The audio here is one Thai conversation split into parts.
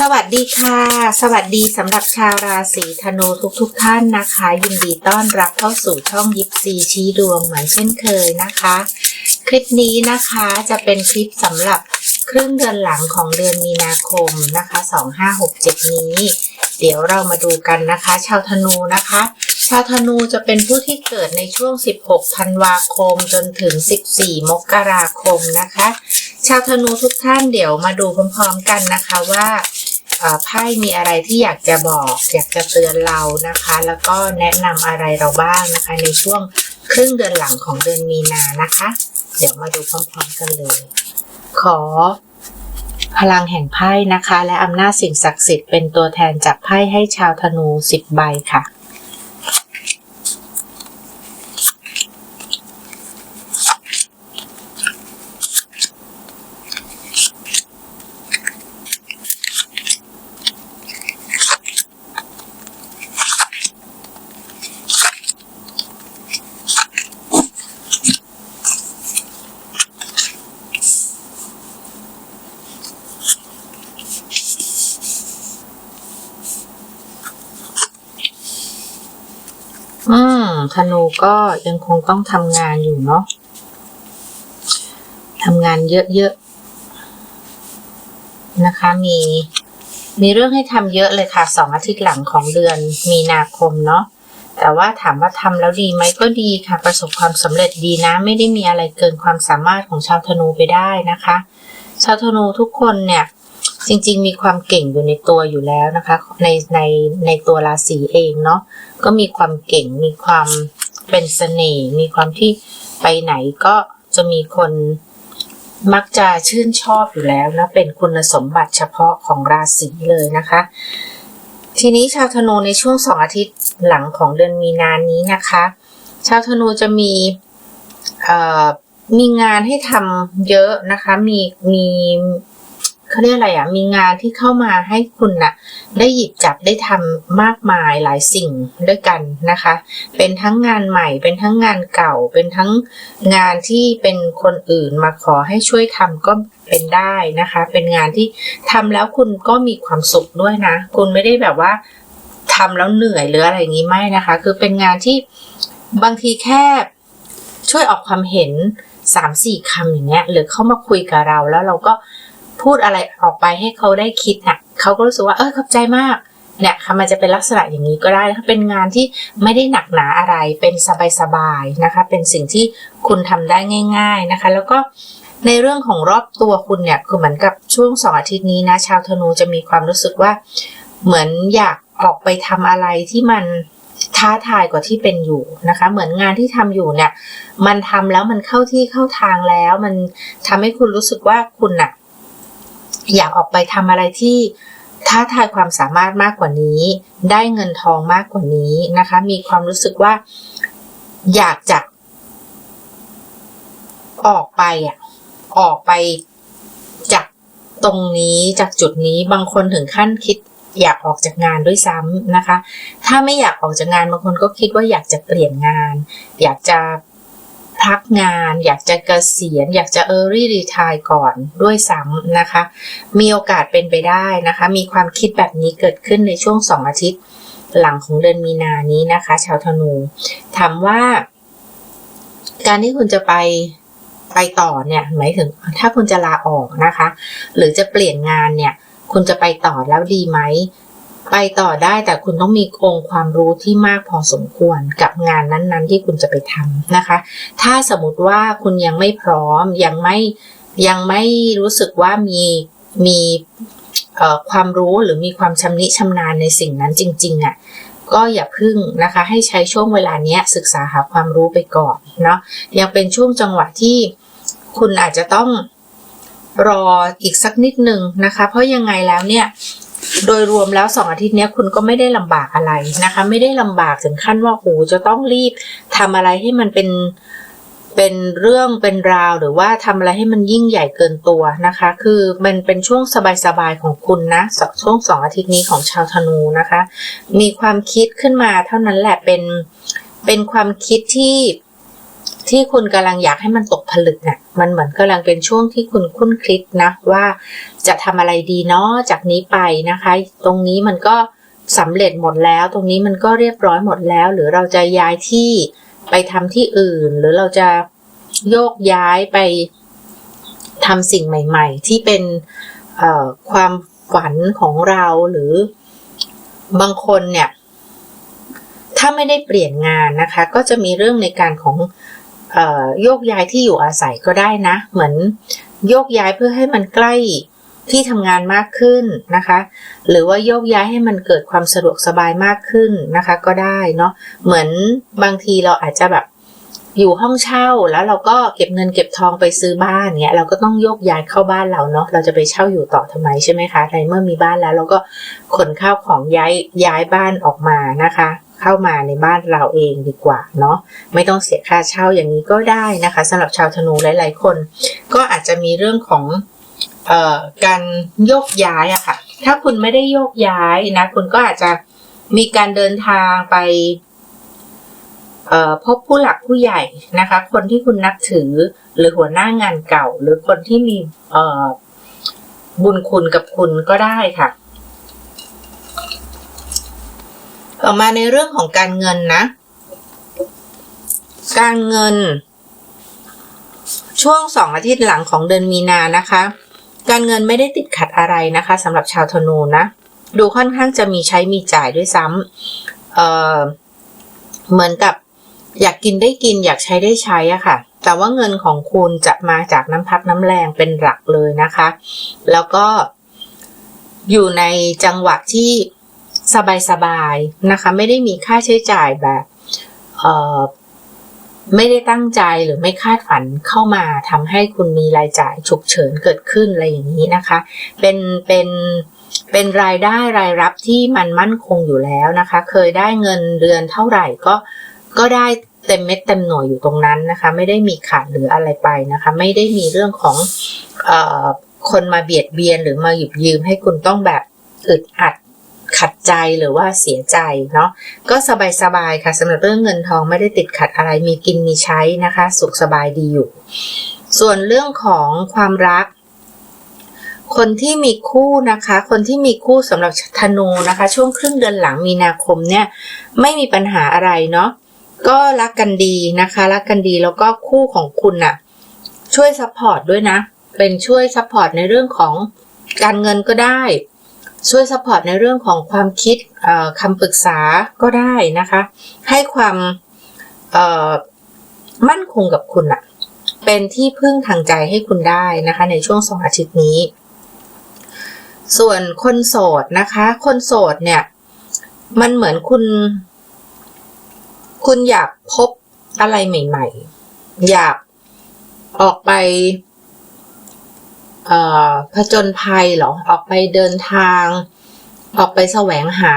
สวัสดีค่ะ สวัสดีสำหรับชาวราศีธนูทุกๆทท่านนะคะ ยินดีต้อนรับเข้าสู่ช่องยิปซีชี้ดวงเหมือนเช่นเคยนะคะ คลิปนี้นะคะจะเป็นคลิปสำหรับครึ่งเดือนหลังของเดือนมีนาคมนะคะ 2567 นี้ เดี๋ยวเรามาดูกันนะคะ ชาวธนูนะคะ ชาวธนูจะเป็นผู้ที่เกิดในช่วง 16 ธันวาคมจนถึง 14 มกราคมนะคะ ชาวธนูทุกท่านเดี๋ยวมาดูพร้อมๆกันนะคะว่า ไพ่มีอะไรที่อยากจะบอก อยากจะเตือนเรานะคะ แล้วก็แนะนำอะไรเราบ้างนะคะ ในช่วงครึ่งเดือนหลังของเดือนมีนานะคะ เดี๋ยวมาดูพร้อมๆกันเลย ขอพลังแห่งไพ่นะคะ และอำนาจสิ่งศักดิ์สิทธิ์เป็นตัวแทนจับไพ่ให้ชาวธนู10ใบค่ะ อืม ธนูก็ยังคงต้องทำงานอยู่เนาะทำงานเยอะๆนะคะ มีมีเรื่องให้ทำเยอะเลยค่ะสองอาทิตย์หลังของเดือนมีนาคมเนาะแต่ว่าถามว่าทำแล้วดีไหมก็ดีค่ะ ประสบความสำเร็จดีนะ ไม่ได้มีอะไรเกินความสามารถของชาวธนูไปได้นะคะ ชาวธนูทุกคนเนี่ยจริงๆ มีความเก่งอยู่ในตัวอยู่แล้วนะคะ ในในในตัวราศีเองเนาะ ก็มีความเก่ง มีความเป็นเสน่ห์ มีความที่ไปไหนก็จะมีคนมักจะชื่นชอบอยู่แล้วนะ เป็นคุณสมบัติเฉพาะของราศีเลยนะคะ ทีนี้ชาวธนูในช่วงสองอาทิตย์หลังของเดือนมีนานี้นะคะ ชาวธนูจะมีมีงานให้ทำเยอะนะคะ มีมี เขาเรียกอะไรอะมีงานที่เข้ามาให้คุณน่ะได้หยิบจับได้ทำมากมายหลายสิ่งด้วยกันนะคะ เป็นทั้งงานใหม่ เป็นทั้งงานเก่า เป็นทั้งงานที่เป็นคนอื่นมาขอให้ช่วยทำก็เป็นได้นะคะ เป็นงานที่ทำแล้วคุณก็มีความสุขด้วยนะ คุณไม่ได้แบบว่าทำแล้วเหนื่อยหรืออะไรอย่างนี้ไม่นะคะ คือเป็นงานที่บางทีแค่ช่วยออกความเห็นสามสี่คำอย่างเงี้ยหรือเข้ามาคุยกับเราแล้วเราก็ พูดอะไรออกไปให้เขาได้คิดน่ะเขาก็รู้สึกว่าเออขอบใจมากเนี่ยค่ะมันจะเป็นลักษณะอย่างนี้ก็ได้นะคะเป็นงานที่ไม่ได้หนักหนาอะไร เป็นสบายๆนะคะ เป็นสิ่งที่คุณทำได้ง่าย ๆนะคะ แล้วก็ในเรื่องของรอบตัวคุณเนี่ยคือเหมือนกับช่วงสองอาทิตย์นี้นะ ชาวธนูจะมีความรู้สึกว่า เหมือนอยากออกไปทำอะไรที่มันท้าทายกว่าที่เป็นอยู่นะคะ เหมือนงานที่ทำอยู่เนี่ย มันทำแล้วมันเข้าที่เข้าทางแล้ว มันทำให้คุณรู้สึกว่าคุณน่ะ อยากออกไปทำอะไรที่ท้าทายความสามารถมากกว่านี้ ได้เงินทองมากกว่านี้นะคะ มีความรู้สึกว่าอยากจะออกไปอะออกไปจากตรงนี้จากจุดนี้บางคนถึงขั้นคิดอยากออกจากงานด้วยซ้ำนะคะ ถ้าไม่อยากออกจากงานบางคนก็คิดว่าอยากจะเปลี่ยนงาน อยากจะ พักงาน อยากจะเกษียณ อยากจะ early retire ก่อนด้วยซ้ำนะคะ มีโอกาสเป็นไปได้นะคะ มีความคิดแบบนี้เกิดขึ้นในช่วงสองอาทิตย์ หลังของเดือนมีนานี้นะคะ ชาวธนู ถามว่า การที่คุณจะไปไปต่อเนี่ย หมายถึงถ้าคุณจะลาออกนะคะ หรือจะเปลี่ยนงานเนี่ย คุณจะไปต่อแล้วดีไหม ไปต่อได้แต่คุณต้องมีองค์ความรู้ที่มากพอสมควรกับงานนั้นๆ ที่คุณจะไปทำนะคะ ถ้าสมมติว่าคุณยังไม่พร้อมยังไม่ยังไม่รู้สึกว่ามีมีความรู้หรือมีความชำนิชำนาญในสิ่งนั้นจริงๆอะก็อย่าพึ่งนะคะ ให้ใช้ช่วงเวลาเนี้ยศึกษาหาความรู้ไปก่อนเนาะยังเป็นช่วงจังหวะที่คุณอาจจะต้องรออีกสักนิดหนึ่งนะคะ เพราะยังไงแล้วเนี่ย โดยรวมแล้วสองอาทิตย์นี้คุณก็ไม่ได้ลำบากอะไรนะคะ ไม่ได้ลำบากถึงขั้นว่าโอ้จะต้องรีบทำอะไรให้มันเป็นเป็นเรื่องเป็นราวหรือว่าทำอะไรให้มันยิ่งใหญ่เกินตัวนะคะ คือมันเป็นช่วงสบายๆของคุณนะช่วงสองอาทิตย์นี้ของชาวธนูนะคะ มีความคิดขึ้นมาเท่านั้นแหละเป็นเป็นความคิดที่ที่คุณกำลังอยากให้มันตกผลึกเนี่ย มันเหมือนกำลังเป็นช่วงที่คุณคุ้นคิดนะว่าจะทำอะไรดีเนาะจากนี้ไปนะคะ ตรงนี้มันก็สำเร็จหมดแล้ว ตรงนี้มันก็เรียบร้อยหมดแล้ว หรือเราจะย้ายที่ไปทำที่อื่น หรือเราจะโยกย้ายไปทำสิ่งใหม่ ๆ ที่เป็นความฝันของเราหรือบางคนเนี่ย ถ้าไม่ได้เปลี่ยนงานนะคะ ก็จะมีเรื่องในการของ โยกย้ายที่อยู่อาศัยก็ได้นะ เหมือนโยกย้ายเพื่อให้มันใกล้ที่ทำงานมากขึ้นนะคะ หรือว่าโยกย้ายให้มันเกิดความสะดวกสบายมากขึ้นนะคะ ก็ได้เนาะเหมือนบางทีเราอาจจะแบบอยู่ห้องเช่าแล้วเราก็เก็บเงินเก็บทองไปซื้อบ้านเนี้ยเราก็ต้องโยกย้ายเข้าบ้านเราเนาะเราจะไปเช่าอยู่ต่อทำไมใช่ไหมคะในเมื่อมีบ้านแล้วเราก็ขนข้าวของย้ายย้ายบ้านออกมานะคะ เข้ามาในบ้านเราเองดีกว่าเนาะไม่ต้องเสียค่าเช่าอย่างนี้ก็ได้นะคะสำหรับชาวธนูหลาย ๆ คน ก็อาจจะมีเรื่องของออการโยกย้ายอะค่ะ ถ้าคุณไม่ได้โยกย้ายนะ คุณก็อาจจะมีการเดินทางไปพบผู้หลักผู้ใหญ่นะคะ คนที่คุณนับถือหรือหัวหน้างานเก่า หรือคนที่มีบุญคุณกับคุณก็ได้ค่ะ ต่อมาในเรื่องของการเงินนะ การเงิน ช่วงสองอาทิตย์หลังของเดือนมีนานะคะ การเงินไม่ได้ติดขัดอะไรนะคะสำหรับชาวธนูนะ ดูค่อนข้างจะมีใช้มีจ่ายด้วยซ้ำเเหมือนกับอยากกินได้กินอยากใช้ได้ใช้อะค่ะ แต่ว่าเงินของคุณจะมาจากน้ำพักน้ำแรงเป็นหลักเลยนะคะ แล้วก็อยู่ในจังหวะที่ สบายๆนะคะ ไม่ได้มีค่าใช้จ่ายแบบเอ่อไม่ได้ตั้งใจหรือไม่คาดฝันเข้ามาทำให้คุณมีรายจ่ายฉุกเฉินเกิดขึ้นอะไรอย่างนี้นะคะ เป็นเป็นเป็นรายได้รายรับที่มันมั่นคงอยู่แล้วนะคะ เคยได้เงินเดือนเท่าไหร่ก็ก็ได้เต็มเม็ดเต็มหน่วยอยู่ตรงนั้นนะคะ ไม่ได้มีขาดหรืออะไรไปนะคะ ไม่ได้มีเรื่องของอคนมาเบียดเบียนหรือมาหยิบยืมให้คุณต้องแบบอึดอัด ขัดใจหรือว่าเสียใจเนาะก็สบายๆค่ะสำหรับเรื่องเงินทองไม่ได้ติดขัดอะไรมีกินมีใช้นะคะ สุขสบายดีอยู่ ส่วนเรื่องของความรัก คนที่มีคู่นะคะ คนที่มีคู่สำหรับธนูนะคะ ช่วงครึ่งเดือนหลังมีนาคมเนี่ยไม่มีปัญหาอะไรเนาะก็รักกันดีนะคะรักกันดีแล้วก็คู่ของคุณน่ะช่วยซัพพอร์ตด้วยนะ เป็นช่วยซัพพอร์ตในเรื่องของการเงินก็ได้ ช่วยซัพพอร์ตในเรื่องของความคิดคำปรึกษาก็ได้นะคะ ให้ความมั่นคงกับคุณอะเป็นที่พึ่งทางใจให้คุณได้นะคะ ในช่วงสองอาทิตย์นี้ ส่วนคนโสดนะคะ คนโสดเนี่ย มันเหมือนคุณ คุณอยากพบอะไรใหม่ ๆ อยากออกไป ผจญภัยหรอออกไปเดินทาง ออกไปแสวงหา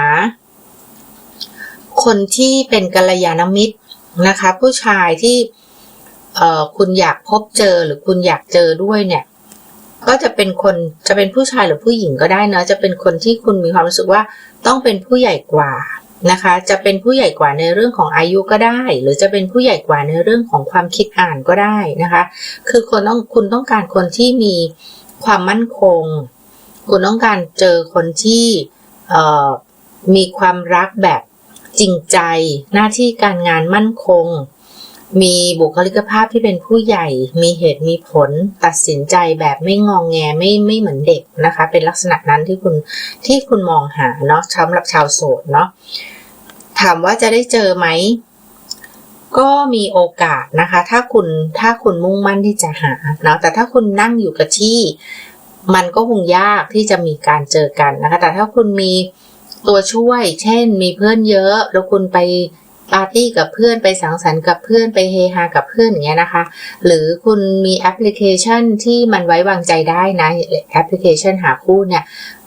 คนที่เป็นกัลยาณมิตรนะคะ ผู้ชายที่คุณอยากพบเจอหรือคุณอยากเจอด้วยเนี่ย ก็จะเป็นคนจะเป็นผู้ชายหรือผู้หญิงก็ได้นะจะเป็นคนที่คุณมีความรู้สึกว่าต้องเป็นผู้ใหญ่กว่านะคะ จะเป็นผู้ใหญ่กว่าในเรื่องของอายุก็ได้ หรือจะเป็นผู้ใหญ่กว่าในเรื่องของความคิดอ่านก็ได้นะคะ คือคนต้องคุณต้องการคนที่มี ความมั่นคง คุณต้องการเจอคนที่มีความรักแบบจริงใจ หน้าที่การงานมั่นคง มีบุคลิกภาพที่เป็นผู้ใหญ่ มีเหตุมีผล ตัดสินใจแบบไม่งองแงไม่ไม่เหมือนเด็กนะคะ เป็นลักษณะนั้นที่คุณที่คุณมองหาเนาะสำหรับชาวโสดเนาะถามว่าจะได้เจอไหม ก็มีโอกาสนะคะ ถ้าคุณถ้าคุณมุ่งมั่นที่จะหาเนาะแต่ถ้าคุณนั่งอยู่กับที่ มันก็คงยากที่จะมีการเจอกันนะคะ แต่ถ้าคุณมีตัวช่วย เช่น มีเพื่อนเยอะ แล้วคุณไป ปาร์ตี้กับเพื่อนไปสังสรรค์กับเพื่อนไปเฮฮากับเพื่อนอย่างเงี้ยนะคะ หรือคุณมีแอปพลิเคชันที่มันไว้วางใจได้นะแอปพลิเคชันหาคู่เนี่ย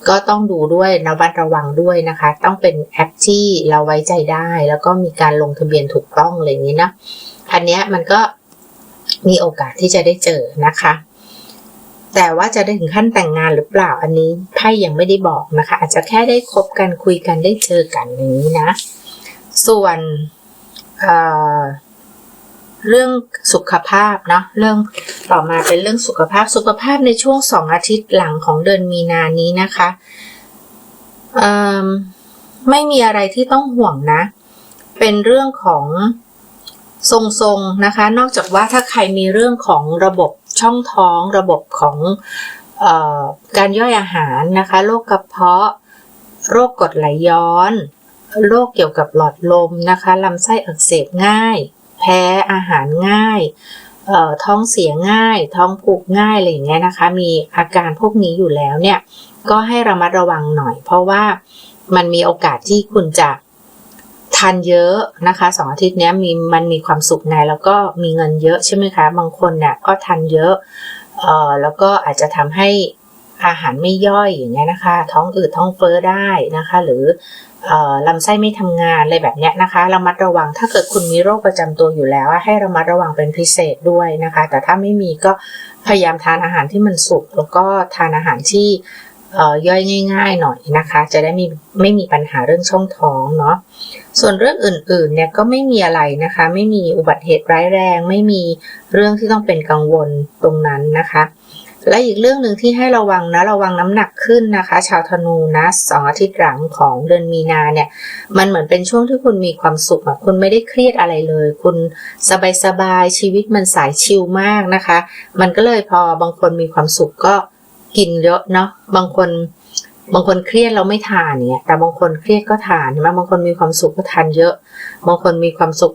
ก็ต้องดูด้วยระวัดระวังด้วยนะคะ ต้องเป็นแอปที่เราไว้ใจได้ แล้วก็มีการลงทะเบียนถูกต้องอะไรอย่างนี้นะอันนี้มันก็มีโอกาสที่จะได้เจอนะคะ แต่ว่าจะได้ถึงขั้นแต่งงานหรือเปล่าอันนี้ไพ่ยังไม่ได้บอกนะคะ อาจจะแค่ได้คบกันคุยกันได้เจอกันอย่างนี้นะ ส่วนเรื่องสุขภาพเนาะเรื่องต่อมาเป็นเรื่องสุขภาพสุขภาพในช่วงสองอาทิตย์หลังของเดือนมีนานี้นะคะไม่มีอะไรที่ต้องห่วงนะ เป็นเรื่องของทรงๆนะคะ นอกจากว่าถ้าใครมีเรื่องของระบบช่องท้อง ระบบของออการย่อยอาหารนะคะ โรคกระเพาะ โรคกรดไหลย้อน โรคเกี่ยวกับหลอดลมนะคะลำไส้อักเสบง่าย แพ้อาหารง่ายท้องเสียง่าย ท้องผูกง่ายอะไรอย่างเงี้ยนะคะ มีอาการพวกนี้อยู่แล้วเนี่ย ก็ให้ระมัดระวังหน่อย เพราะว่ามันมีโอกาสที่คุณจะทานเยอะนะคะสองอาทิตย์นี้มีมันมีความสุขไงแล้วก็มีเงินเยอะใช่ไหมคะ บางคนเนี่ยก็ทานเยอะเอ่อแล้วก็อาจจะทำให้อาหารไม่ย่อยอย่างเงี้ยนะคะ ท้องอืดท้องเฟ้อได้นะคะ หรือ ลำไส้ไม่ทำงานอะไรแบบนี้นะคะระมัดระวังถ้าเกิดคุณมีโรคประจำตัวอยู่แล้ว ให้ระมัดระวังเป็นพิเศษด้วยนะคะ แต่ถ้าไม่มีก็พยายามทานอาหารที่มันสุกแล้วก็ทานอาหารที่ย่อยง่าย ๆ หน่อยนะคะ จะได้มีไม่มีปัญหาเรื่องช่องท้องเนาะส่วนเรื่องอื่นๆเนี่ยก็ไม่มีอะไรนะคะ ไม่มีอุบัติเหตุร้ายแรง ไม่มีเรื่องที่ต้องเป็นกังวลตรงนั้นนะคะ และอีกเรื่องหนึ่งที่ให้ระวังนะระวังน้ำหนักขึ้นนะคะ ชาวธนูนะสองอาทิตย์หลังของเดือนมีนาเนี่ย มันเหมือนเป็นช่วงที่คุณมีความสุขอะคุณไม่ได้เครียดอะไรเลย คุณสบายๆชีวิตมันสายชิลมากนะคะ มันก็เลยพอบางคนมีความสุขก็กินเยอะเนาะบางคนบางคนเครียดเราไม่ทานเนี่ยแต่บางคนเครียดก็ทานใช่ไหมบางคนมีความสุขก็ทานเยอะ บางคนมีความสุข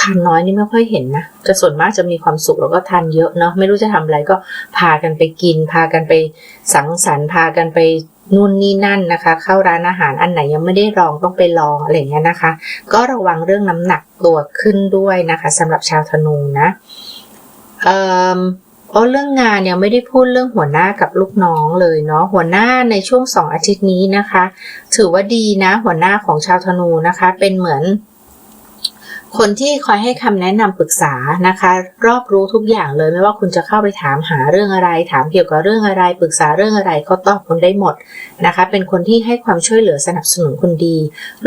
ทานน้อยนี่ไม่ค่อยเห็นนะจะส่วนมากจะมีความสุขแล้วก็ทานเยอะเนาะไม่รู้จะทำอะไรก็พากันไปกิน พากันไปสังสรรค์พากันไปนู่นนี่นั่นนะคะ เข้าร้านอาหารอันไหนยังไม่ได้ลองต้องไปลองอะไรเงี้ยนะคะ ก็ระวังเรื่องน้ำหนักตัวขึ้นด้วยนะคะสำหรับชาวธนูนะเอ่อเพราะเรื่องงานยังไม่ได้พูดเรื่องหัวหน้ากับลูกน้องเลยเนาะหัวหน้าในช่วงสองอาทิตย์นี้นะคะ ถือว่าดีนะ หัวหน้าของชาวธนูนะคะ เป็นเหมือน คนที่คอยให้คำแนะนำปรึกษานะคะ รอบรู้ทุกอย่างเลยไม่ว่าคุณจะเข้าไปถามหาเรื่องอะไร ถามเกี่ยวกับเรื่องอะไร ปรึกษาเรื่องอะไรก็ตอบคุณได้หมดนะคะ เป็นคนที่ให้ความช่วยเหลือสนับสนุนคุณดี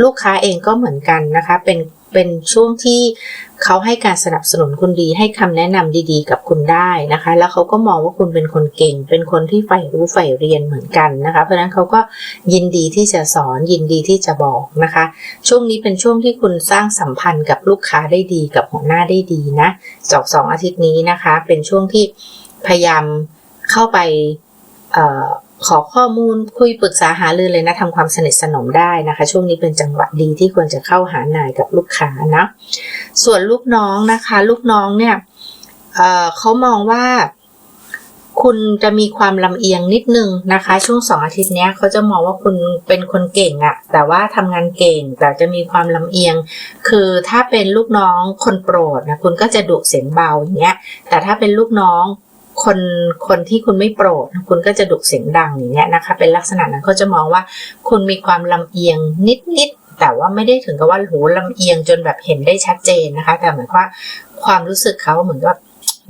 ลูกค้าเองก็เหมือนกันนะคะ เป็น เป็นช่วงที่เขาให้การสนับสนุนคุณดี ให้คำแนะนำดีๆ กับคุณได้นะคะ แล้วเขาก็มองว่าคุณเป็นคนเก่ง เป็นคนที่ใฝ่รู้ใฝ่เรียนเหมือนกันนะคะ เพราะฉะนั้นเขาก็ยินดีที่จะสอนยินดีที่จะบอกนะคะ ช่วงนี้เป็นช่วงที่คุณสร้างสัมพันธ์กับลูกค้าได้ดีกับหัวหน้าได้ดีนะจอกสองอาทิตย์นี้นะคะ เป็นช่วงที่พยายามเข้าไปเอ่อ ขอข้อมูลคุยปรึกษาหารือเลยนะทำความสนิทสนมได้นะคะ ช่วงนี้เป็นจังหวะดีที่ควรจะเข้าหานายกับลูกค้านะส่วนลูกน้องนะคะ ลูกน้องเนี่ยเเขามองว่าคุณจะมีความลำเอียงนิดนึงนะคะ ช่วงสองอาทิตย์นี้เขาจะมองว่าคุณเป็นคนเก่งอะแต่ว่าทำงานเก่งแต่จะมีความลำเอียง คือถ้าเป็นลูกน้องคนโปรดนะคุณก็จะดุเสียงเบาอย่างเงี้ยแต่ถ้าเป็นลูกน้อง คนคนที่คุณไม่โปรด คุณก็จะดุเสียงดังอย่างเงี้ยนะคะ เป็นลักษณะนั้นเขาจะมองว่าคุณมีความลำเอียงนิดๆแต่ว่าไม่ได้ถึงกับว่าโหลำเอียงจนแบบเห็นได้ชัดเจนนะคะ แต่เหมือนว่าความรู้สึกเขาเหมือนกับ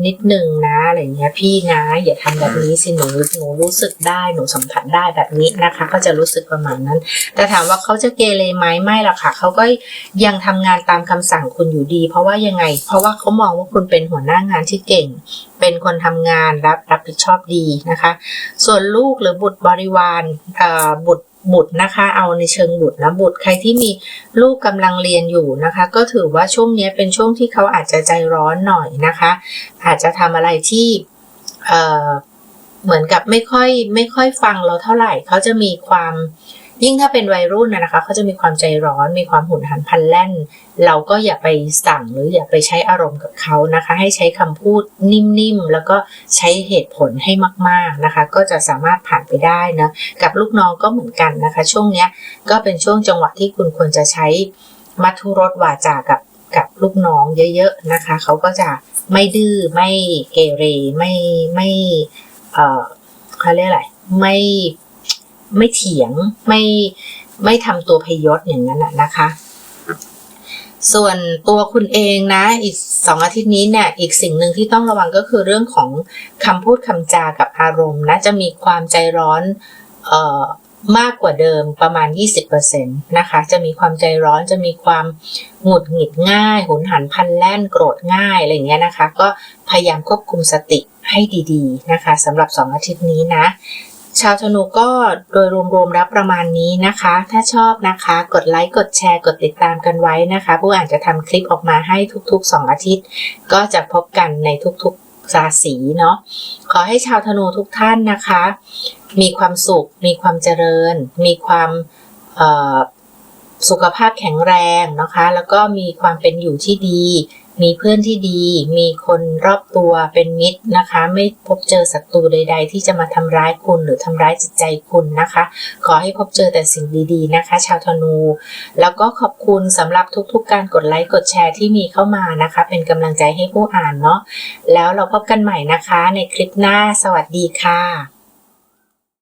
นิดนึงนะอะไรเงี้ยพี่นะอย่าทำแบบนี้สิหนูหนูรู้สึกได้หนูสัมผัสได้แบบนี้นะคะ ก็จะรู้สึกประมาณนั้น แต่ถามว่าเขาจะเกเรไหมไม่หรอกค่ะเขาก็ยังทำงานตามคำสั่งคุณอยู่ดี เพราะว่ายังไง เพราะว่าเขามองว่าคุณเป็นหัวหน้างานที่เก่ง เป็นคนทำงานรับรับผิดชอบดีนะคะ ส่วนลูกหรือบุตรบริวารบุตรบุตรนะคะ เอาในเชิงบุตรนะบุตรใครที่มีลูกกำลังเรียนอยู่นะคะ ก็ถือว่าช่วงนี้เป็นช่วงที่เขาอาจจะใจร้อนหน่อยนะคะ อาจจะทำอะไรที่เเหมือนกับไม่ค่อยไม่ค่อยฟังเราเท่าไหร่เขาจะมีความ ยิ่งถ้าเป็นวัยรุ่นนะนะคะเขาจะมีความใจร้อนมีความหุนหันพลันแล่น เราก็อย่าไปสั่งหรืออย่าไปใช้อารมณ์กับเขานะคะ ให้ใช้คำพูดนิ่มๆ แล้วก็ใช้เหตุผลให้มากๆนะคะ ก็จะสามารถผ่านไปได้นะกับลูกน้องก็เหมือนกันนะคะ ช่วงเนี้ยก็เป็นช่วงจังหวะที่คุณควรจะใช้มัทุรสวาจากับกับลูกน้องเยอะๆนะคะ เขาก็จะไม่ดื้อไม่เกเรไม่ไม่เอ่อเขาเรียกอะไรไม่ ไม่เถียงไม่ไม่ทำตัวพยศอย่างนั้นนะนะคะ ส่วนตัวคุณเองนะ อีกสองอาทิตย์นี้เนี่ย อีกสิ่งหนึ่งที่ต้องระวังก็คือเรื่องของคำพูดคำจากับอารมณ์นะ จะมีความใจร้อนเอ่อมากกว่าเดิมประมาณ 20%นะคะ จะมีความใจร้อน จะมีความหงุดหงิดง่าย หุนหันพันแล่น โกรธง่ายอะไรอย่างเงี้ยนะคะ ก็พยายามควบคุมสติให้ดีๆนะคะสำหรับ 2 อาทิตย์นี้นะ ชาวธนูก็โดยรวมๆแล้วประมาณนี้นะคะ ถ้าชอบนะคะ กดไลค์กดแชร์กดติดตามกันไว้นะคะ ผู้อ่านจะทำคลิปออกมาให้ทุกๆ 2 อาทิตย์ ก็จะพบกันในทุกๆราศีเนาะขอให้ชาวธนูทุกท่านนะคะ มีความสุข มีความเจริญ มีความสุขภาพแข็งแรงนะคะ แล้วก็มีความเป็นอยู่ที่ดี มีเพื่อนที่ดี มีคนรอบตัวเป็นมิตรนะคะ ไม่พบเจอศัตรูใด ๆ ที่จะมาทำร้ายคุณหรือทำร้ายจิตใจคุณนะคะ ขอให้พบเจอแต่สิ่งดีๆนะคะ ชาวธนู แล้วก็ขอบคุณสำหรับทุกๆ การกดไลค์กดแชร์ที่มีเข้ามานะคะ เป็นกำลังใจให้ผู้อ่านเนาะแล้วเราพบกันใหม่นะคะ ในคลิปหน้าสวัสดีค่ะ